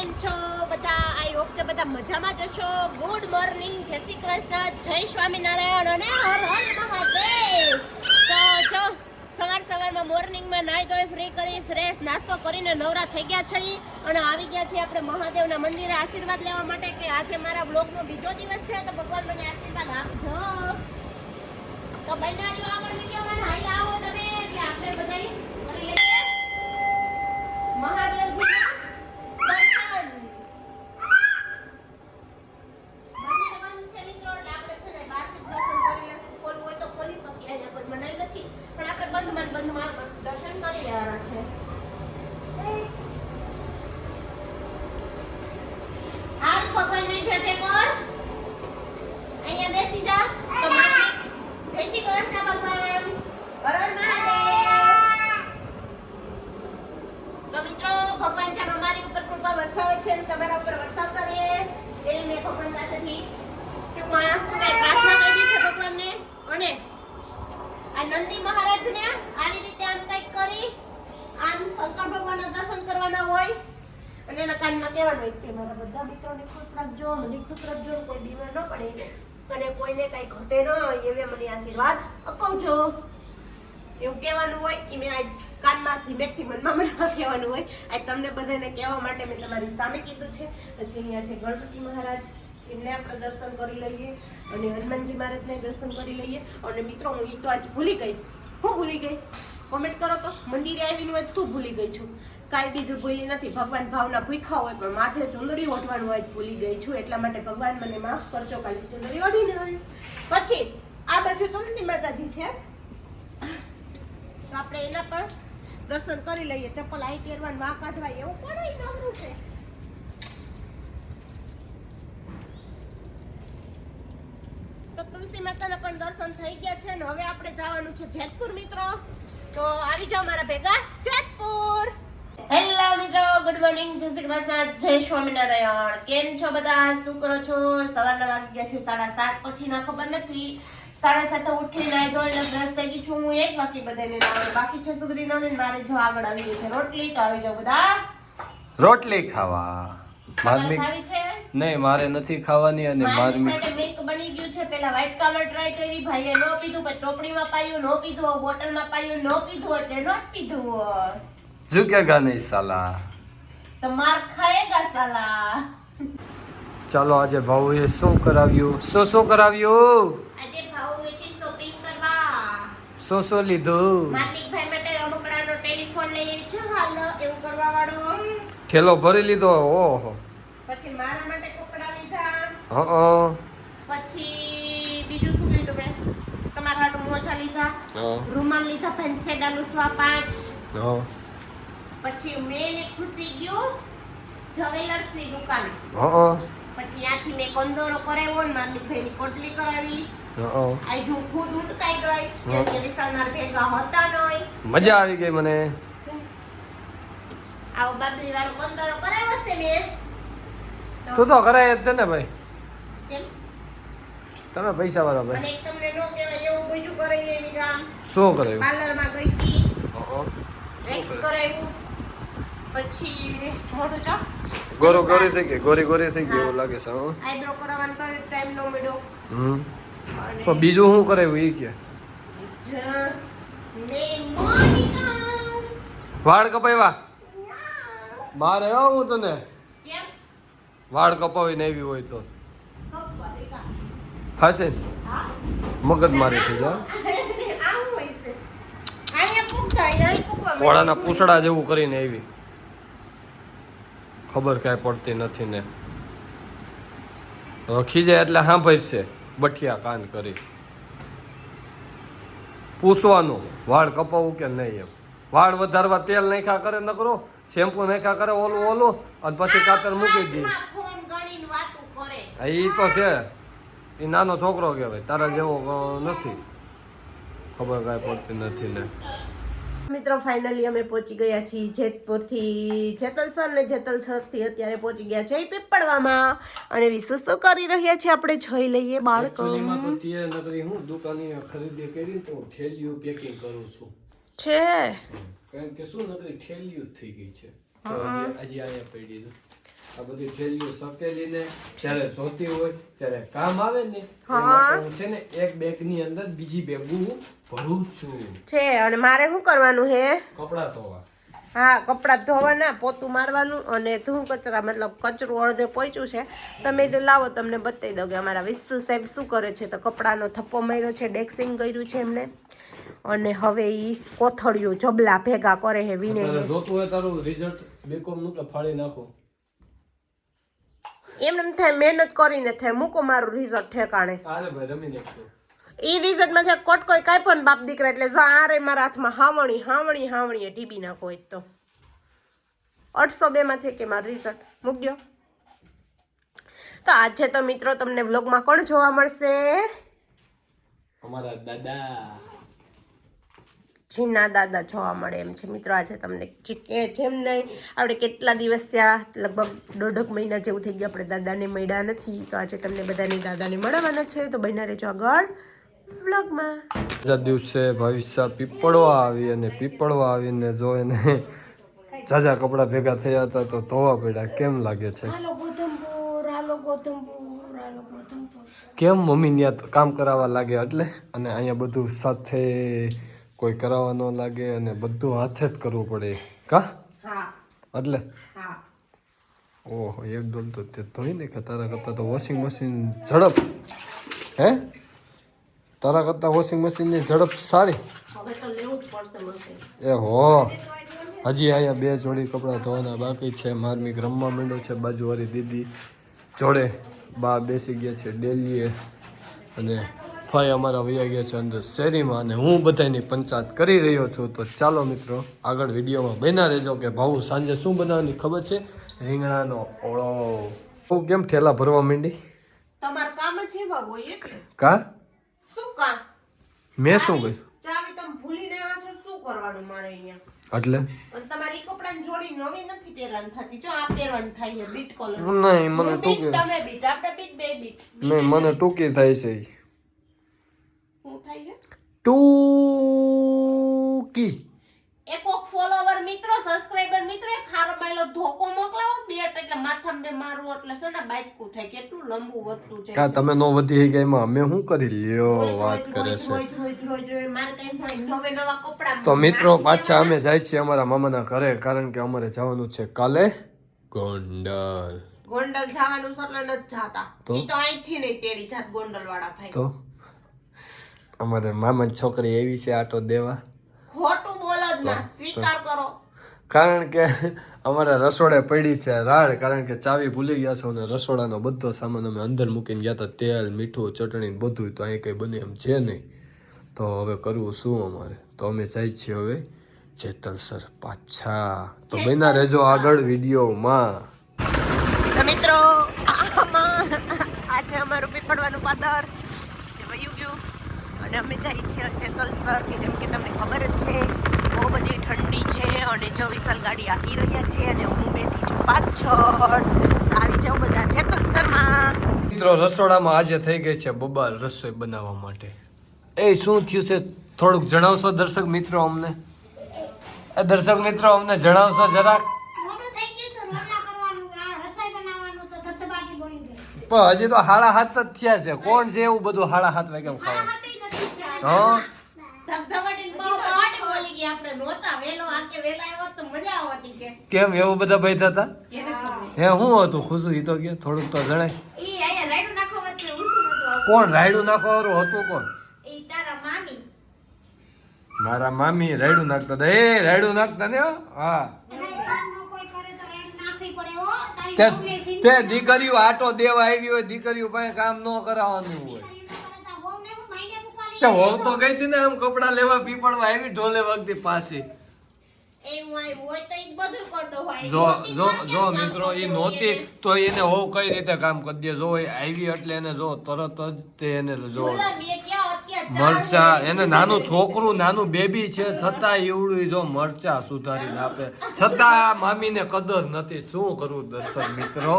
કેમ છો? બધા આઈ હોપ કે બધા મજામાં જ હશો. ગુડ મોર્નિંગ જય શ્રી કૃષ્ણ. જય સ્વામિનારાયણ અને હર હર મહાદેવ. તો સવાર સવારમાં મોર્નિંગમાં નાહી ધોઈ ફ્રી કરી ફ્રેશ નાસ્તો કરીને નવરા થઈ ગયા છીએ અને આવી ગયા છીએ આપણે મહાદેવના મંદિરે આશીર્વાદ લેવા માટે કે આજે મારા બ્લોગનો બીજો દિવસ છે, તો ભગવાન મને આશીર્વાદ આપજો. તો બન્યા જો આગળ વિડીયોમાં હાઈ આવો તમે. એટલે આપણે બધાય કરી લઈએ મહાદેવજીના દર્શન મંદિર બંધ છે મિત્રો એટલે આપણે છે ને બહારથી જ દર્શન કરી લેશું ખોલવું હોય તો ખોલી શકીએ અહીંયા કોઈ મનાઈ નથી પણ આપણે બંધમાં ને બંધમાં દર્શન કરી લેવાના છે હાથ ભગવાનને છે તે કર અહીંયા બેસી જા તો માલિક જય શ્રી કૃષ્ણ ભગવાન હર હર મહાદેવ તો મિત્રો ભગવાન જેમ અમારી ઉપર કૃપા વરસાવે છે અને તમારા ઉપર વરસાવતા રહે એવી મેં ભગવાન પાસેથી ટૂંકમાં શું કહેવાય, પ્રાર્થના કરી છે ભગવાનને અને આ નંદી મહારાજને આવી રીતે આમ કંઈક કરી આમ શંકર ભગવાનના દર્શન કરવાના હોય અને એના કાનમાં કહેવાનું હોય કે મારા બધા મિત્રોને ખુશ રાખજો, મને ખુશ રાખજો, કોઈ બીમાર ન પડે અને કોઈને કઈ ઘટે ન એવે મને આશીર્વાદ અપાવજો. એવું કહેવાનું હોય એ મેં આજ કાનમાં ધીમેકથી મનમાં મનમાં કહેવાનું હોય. આજ તમને બધાને કહેવા માટે મેં તમારી સામે કીધું છે. પછી અહીંયા છે ગણપતિ મહારાજ. એમને આપણે દર્શન કરી લઈએ અને હનુમાનજી મહારાજને દર્શન કરી લઈએ. અને મિત્રો, હું એ તો આજ ભૂલી ગઈ. હું ભૂલી ગઈ. કોમેન્ટ કરો તો મંદિરે આવીને હોય શું ભૂલી ગઈ છું? કાંઈ બીજું ભૂલી નથી. ભગવાન ભાવના ભૂખા હોય પણ માથે ચુંદડી ઓઢવાનું હોય ભૂલી ગઈ છું. એટલા માટે ભગવાન મને માફ કરજો, કાલે ચુંદડી ઓઢીને આવીશ. પછી, આ બાજુ તુલસી માતાજી છે. તો આપણે એના પણ દર્શન કરી લઈએ. ચપ્પલ આઈ પહેરવાનું વા કાઢવા, એવું કોને નવરું છે તો તુલસી માતાના પણ દર્શન થઈ ગયા છે ને હવે આપણે જવાનું છે જેતપુર, મિત્રો. તો આવી જાઓ મારા ભેગા. જેતપુર. હેલો મિત્રો ગુડ મોર્નિંગ જય શ્રી કૃષ્ણ. જય સ્વામિનારાયણ. કેમ છો બધા? શું કરો છો? સવારના વાગી ગયા છે સાડા સાત. પછી ના ખબર નથી. સાડા સાતે ઉઠી નાઈ ધોઈ ને બ્રશ થઈ ગઈ છું. હું એક બાકી બધાને નાવાનું. બાકી છે સુગરીનો ને મારે જો આગળ આવી ગઈ છે. રોટલી તો આવી જાઓ બધા. રોટલી ખાવા. તમારે ખાવી છે? નહીં મારે નથી ખાવાની અને મારી માટે મિલ્ક બની ગયું છે. પેલા વ્હાઈટ કલર ટ્રાય કરી ભાઈએ નો પીધું પછી ટોપડીમાં પાયું નો પીધું બોટલમાં પાયું નો પીધું એટલે નો જ પીધું ઝુકેગા નહીં સાલા? તો માર ખાએગા સાલા. ચાલો આજે ભાઉએ શું કરાવ્યું? શું શું કરાવ્યું? આજે ભાવ એથી શોપિંગ કરવા. શું શું લીધું? માલિકભાઈ માટે રમકડાનો ટેલિફોન લઈ આવી છે હાલ એવું કરવા વાળો. થેલો ભરી લીધો ઓહો પછી મારા માટે કપડા લીધા હં પછી બીજું શું લીધું મેં તમારા માટે મોજા લીધા રૂમાલ લીધા ફેન્સેડા લૂસવા પાંચ. હં. પછી મેં ને ખુશી ગયો જવેલર્સની દુકાને. હં પછી ત્યાંથી મેં કંદોરો કરાવ્યો ને મારી ભાઈની કોટલી કરાવી. આજ હું ખુદ ઉટકાઈ ગઈ કે વિશાલ મારા ભેગા હતા નહીં મજા આવી ગઈ મને. આવો બાબરી વાળો કંદોરો કરાવ્યો છે મેં તું તો કરાય જ ને ભાઈ. તમે પૈસા વાળા ભાઈ. તમને નો કહેવાય એવું બીજું કરાવી એવી કામ શું કરાયું? ગઈ હતી. પછી મોઢું ચા. ગોરો ગોરી થઈ ગઈ ગોરી ગોરી થઈ ગઈ એવું લાગે છે હં. આઈબ્રો કરાવવાનો તો ટાઈમ નો મળ્યો. હમ. પણ બીજું શું કરાવ્યું એ કે? મેં વાળ કપાવ્યા? મારે હું તને. વાળ કપાવીને આવી હોય તો. હશે. ને? મગજ મારી થઈ જાય. છે. ઘોડાના પૂછડા જેવું કરીને આવી. ખબર કાંઈ પડતી નથી ને. ખીજાય એટલે સાંભળશે બઠિયા કાન કરી. પૂછવાનું વાળ કપાવવું કે નહીં એમ. વાળ વધારવા તેલ નાખ્યા કરે નકરો કરો શેમ્પુ નાખ્યા કરે ઓલું ઓલું અને પછી કાતર મૂકી દઈએ હા, ઈ તો છે. એ નાનો છોકરો કહેવાય. તારા જેવો નથી. ખબર કાંઈ પડતી નથી ને. મિત્રો ફાઇનલી અમે પહોંચી ગયા છીએ જેતપુરથી. જેતલસર ને જેતલસરથી અત્યારે પહોંચી ગયા છે પીપળવામાં. અને વિશેષ તો કરી રહ્યા છે આપણે જોઈ લઈએ બાળકો. હું દુકાને ખરીદી કરી તો થેલીઓ પેકિંગ કરું છું. છે. કારણ કે શું નકરી થેલીઓ થઈ ગઈ છે. હજી આયા પડી આ બધી થેલીઓ સકેલીને જ્યારે જોતી હોય ત્યારે કામ આવે ને હા. એમાં હું છે ને એક બેગની અંદર બીજી બેગું ભરું છું. છે અને મારે શું કરવાનું હે? કપડાં ધોવા. હા કપડાં ધોવાના પોતું મારવાનું અને ધૂળ કચરા મતલબ કચરું અડધે પહોંચ્યું છે. તમે એટલે લાવો તમને બતાવી દઉં કે અમારા વિશ્વ સાહેબ શું કરે છે તો કપડાનો થપ્પો માર્યો છે ડેક્સિંગ કર્યું છે એમને. અને હવે એ કોથળિયું જબલા ભેગા કરે છે વિને જોતું હોય તારું રિઝલ્ટ બીકોમનું કે ફાળી નાખો. એમ એમ થાય મહેનત કરીને થાય. મૂકો મારું રિઝલ્ટ ઠેકાણે. એ રિઝલ્ટ થાય કોટ કોઈ કાંઈ પણ બાપ દીકરા એટલે રે મારા હાથમાં હાવણી હાવણી હાવણી ટીબી નાખો હોય તો. અઠસો બે છે કે મારું રિઝલ્ટ મૂકજો તો આજે તો મિત્રો તમને વ્લોગમાં કોણ જોવા મળશે? અમારા દાદા. જીના દાદા જોવા મળે એમ છે. મિત્રો આજે તમને જેમ નહીં આપણે કેટલા દિવસ થયા? લગભગ દોઢક મહિના જેવું થઈ ગયું. આપણે દાદાને મળ્યા નથી. તો આજે તમને બધાને દાદાને મળવાના છે. તો બહેના રહેજો આગળ વ્લોગમાં. બીજા દિવસે ભવિષ્ય પીપળવા આવી અને પીપળવા આવીને જો એને ઝાઝા કપડાં ભેગા થયા હતા તો ધોવા પડ્યા. કેમ લાગે છે? કેમ મમ્મી ત્યાં કામ કરાવવા લાગે એટલે? અને અહીંયા બધું સાથે કોઈ કરાવવા ન લાગે અને બધું હાથે જ કરવું પડે. કા? હા. એટલે? ઓહો એક ડોલ તો તે ધોઈ ને કે તારા કરતાં તો વોશિંગ મશીન ઝડપ. હે? તારા કરતાં વોશિંગ મશીનની ઝડપ સારી. એ હો. હજી અહીંયા બે જોડી કપડાં ધોવાના બાકી છે. માર્મિક રમવા માંડ્યો છે બાજુવાળી દીદી. જોડે બા બેસી ગયા છે ડેલીએ. અને ફાઈ અમારા વૈયા ગયા છે અંદર. શેરીમાં અને હું બધાની પંચાયત કરી રહ્યો છું. તો ચાલો મિત્રો આગળ વિડીયોમાં બના રહેજો કે ભાઉ સાંજે શું બનાવવાની ખબર છે? રીંગણાનો ઓળો. હું કેમ ઠેલા ભરવા માંડી? તમારું કામ છે બાબુ કા? શું કામ? મેં શું કહ્યું ચાવી તમે ભૂલીને આવ્યા છો શું કરવાનું મારે અહીંયા? એટલે? તમારી કપડાની જોડી નવી નથી પહેરવાની થતી. જો આ પહેરવાની થાય છે બીટ કલર નહીં મને ટૂંકી તમે બીટ આપણે બીટ બે બીટ. નહીં મને ટૂંકી થાય છે ટૂંકી. એક કોક ફોલોવર મિત્રો સબસ્ક્રાઇબર મિત્રો એક હારો માયલો ધોકો મોકલાવો. બેટ એટલે માથામાં બે મારું એટલે છે ને બાઈકું થાય કેટલું લંબુ વધતું છે. કા તમે નો વધી ગયા એમાં અમે શું કરી લ્યો વાત કરે છે. તો મિત્રો પાછા અમે જાય છીએ અમારા મામાના ઘરે કારણ કે અમારે જવાનું છે કાલે ગોંડલ. ગોંડલ જવાનું છે એટલે નથી જાતા. તો? અહીંથી નહીં તેરી જાત ગોંડલ વાળા ભાઈ. તો? અમારે મામાની છોકરી એવી છે આટો દેવા. ખોટું બોલો જ ના સ્વીકાર કરો. કારણ કે અમારે રસોડે પડી છે રાડ કારણ કે ચાવી ભૂલી ગયા છો અને રસોડાનો બધો સામાન અમે અંદર મૂકીને ગયા હતા તેલ મીઠું ચટણી બધું તો અહીં કંઈ બને એમ છે નહીં. તો હવે કરવું શું અમારે? તો અમે જાય છીએ હવે જેતલસર પાછા. તો બન્યા રહેજો આગળ વિડીયોમાં. મિત્રો આજે અમારું પીપળવાનું પાદર. અને અમે જઈએ છીએ ચેતલસર કે જેમ કે તમને ખબર જ છે બહુ બધી ઠંડી છે અને જો વિશાલ ગાડી આકી રહ્યા છે અને હું બેઠી છું પાછળ. આવી જાઉં બધા ચેતલસરમાં મિત્રો રસોડામાં આજે થઈ ગઈ છે બબાલ રસોઈ બનાવવા માટે. એ શું થયું છે? થોડુંક જણાવશો દર્શક મિત્રો અમને? દર્શક મિત્રો અમને જણાવશો જરાક મોટું થઈ ગયું છે રોટલા કરવાનું આ રસોઈ બનાવવાનું તો ધબધબાટી બની ગઈ. પણ હજી તો હાડા હાથ જ થયા છે. કોણ છે એવું બધું હાડા હાથ વાગે ખાવા તો મજા આવતી કે. કેમ એવું બધા ભાઈ હતા એને હે હું હતું? ખુશું ઈ તો કે થોડુંક તો જણાય. કોણ રાયડું નાખવાનું હતું કોણ? ઈ તારા મામી. મારા મામી રાયડું નાખતા હતા. એ રાયડું નાખતા ને હા? એના કામનું કોઈ કરે તો રાયડું નાખવી પડે હો. તારી તે તે દીકરીઓ આટો દેવા આવી હોય દીકરીઓ પાસે કામ ન કરાવવાનું હોય કર્યું ન કરે તો વહુને હું મહિને મૂકવા લઈ તે હોવ તો ગઈ હતી ને આમ કપડા લેવા પીપળવા આવી ઢોલે વખતે હોય જો જો જો મિત્રો એ નહોતી તો એને હોવ કઈ રીતે કામ કરી દે? જો આવી એટલે એને જો તરત જ તે એને જો મરચા એને નાનું છોકરું નાનું બેબી છે છતાં એવડું જો મરચા સુધારી આપે. છતાં આ મામીને કદર નથી. શું કરવું દર્શક મિત્રો?